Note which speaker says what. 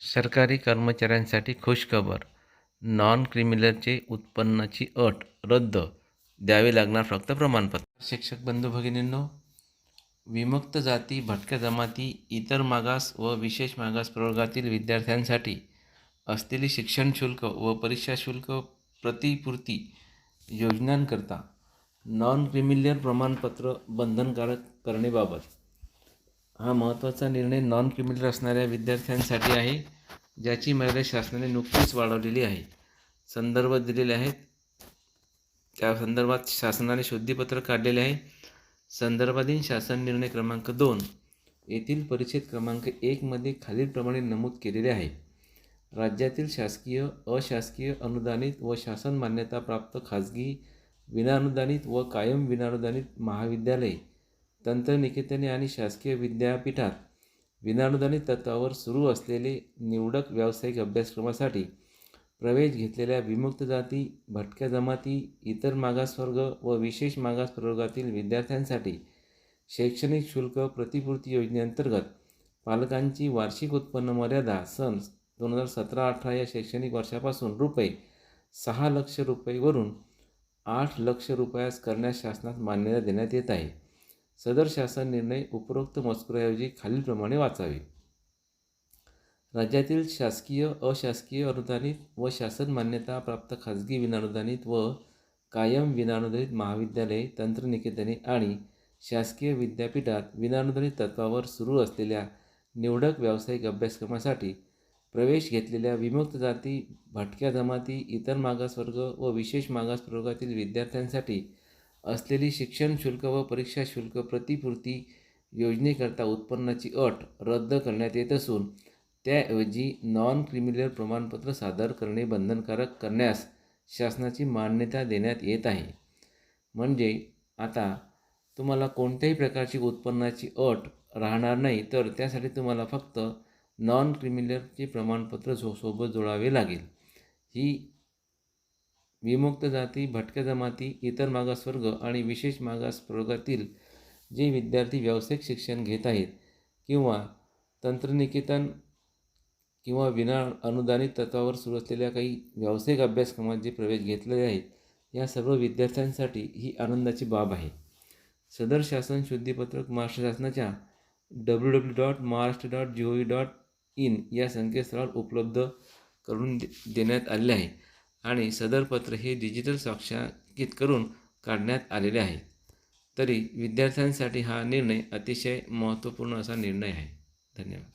Speaker 1: सरकारी कर्मचाऱ्यांसाठी खुशखबर. नॉन क्रिमिनलचे उत्पन्नाची अट रद्द. द्यावे लागणार फक्त प्रमाणपत्र. शिक्षक बंधू भगिनींनो विमुक्त जाती भटक्या जमाती इतर मागास व विशेष मागास प्रवर्गातील विद्यार्थ्यांसाठी असलेली शिक्षण शुल्क व परीक्षा शुल्क प्रतिपूर्ती योजनांकरता नॉन क्रिमिलियर प्रमाणपत्र बंधनकारक करणेबाबत हा महत्त्वाचा निर्णय नॉन क्रिमिनल असणाऱ्या विद्यार्थ्यांसाठी आहे ज्याची मर्यादा शासनाने नुकतीच वाढवलेली आहे. संदर्भ दिलेले आहेत. त्या संदर्भात शासनाने शुद्धीपत्र काढलेले आहे. संदर्भाधीन शासन निर्णय क्रमांक दोन येथील परिच्छेद क्रमांक एकमध्ये खालीलप्रमाणे नमूद केलेले आहे. राज्यातील शासकीय अशासकीय अनुदानित व शासन मान्यताप्राप्त खाजगी विनाअनुदानित व कायम विनाअनुदानित महाविद्यालये तंत्रनिकेतने आणि शासकीय विद्यापीठात विनानुदानित तत्त्वावर सुरू असलेले निवडक व्यावसायिक अभ्यासक्रमासाठी प्रवेश घेतलेल्या विमुक्त जाती भटक्या जमाती इतर मागासवर्ग व विशेष मागास प्रवर्गातील विद्यार्थ्यांसाठी शैक्षणिक शुल्क प्रतिपूर्ती योजनेअंतर्गत पालकांची वार्षिक उत्पन्न मर्यादा सन दोन हजार सतरा अठरा या शैक्षणिक वर्षापासून रुपये सहा लक्ष रुपयेवरून आठ लक्ष रुपयास करण्यास शासनात मान्यता देण्यात येत आहे. सदर शासन निर्णय उपरोक्त मजकुराऐवजी खालीलप्रमाणे वाचावे. राज्यातील शासकीय अशासकीय अनुदानित व शासन मान्यता प्राप्त खाजगी विनानुदानित व कायम विनानुदानित महाविद्यालये तंत्रनिकेतने आणि शासकीय विद्यापीठात विनानुदानित तत्त्वावर सुरू असलेल्या निवडक व्यावसायिक अभ्यासक्रमासाठी प्रवेश घेतलेल्या विमुक्त जाती भटक्या जमाती इतर मागासवर्ग व विशेष मागासवर्गातील विद्यार्थ्यांसाठी असलेली शिक्षण शुल्क व परीक्षा शुल्क प्रतिपूर्ती योजनेकरता उत्पन्नाची अट रद्द करण्यात येत असून त्याऐवजी नॉन क्रिमिनल प्रमाणपत्र सादर करणे बंधनकारक करण्यास शासनाची मान्यता देण्यात येत आहे. म्हणजे आता तुम्हाला कोणत्याही प्रकारची उत्पन्नाची अट राहणार नाही तर त्यासाठी तुम्हाला फक्त नॉन क्रिमिनलचे प्रमाणपत्र जो सोबत जोडावे लागेल. ही विमुक्त जाती भटक्या जमाती इतर मागासवर्ग आणि विशेष मागास प्रवर्गातील जे विद्यार्थी व्यावसायिक शिक्षण घेत आहेत किंवा तंत्रनिकेतन किंवा विना अनुदानित तत्त्वावर सुरू असलेल्या काही व्यावसायिक अभ्यासक्रमात जे प्रवेश घेतलेले आहेत या सर्व विद्यार्थ्यांसाठी ही आनंदाची बाब आहे. सदर शासन शुद्धीपत्रक महाराष्ट्र शासनाच्या W W dot Maharashtra dot G O V dot in या संकेतस्थळावर उपलब्ध करून दे देण्यात आले आहे. आणि सदर पत्र हे डिजिटल साक्षांकित करून काढण्यात आलेले आहे. तरी विद्यार्थ्यांसाठी हा निर्णय अतिशय महत्त्वपूर्ण असा निर्णय आहे. धन्यवाद.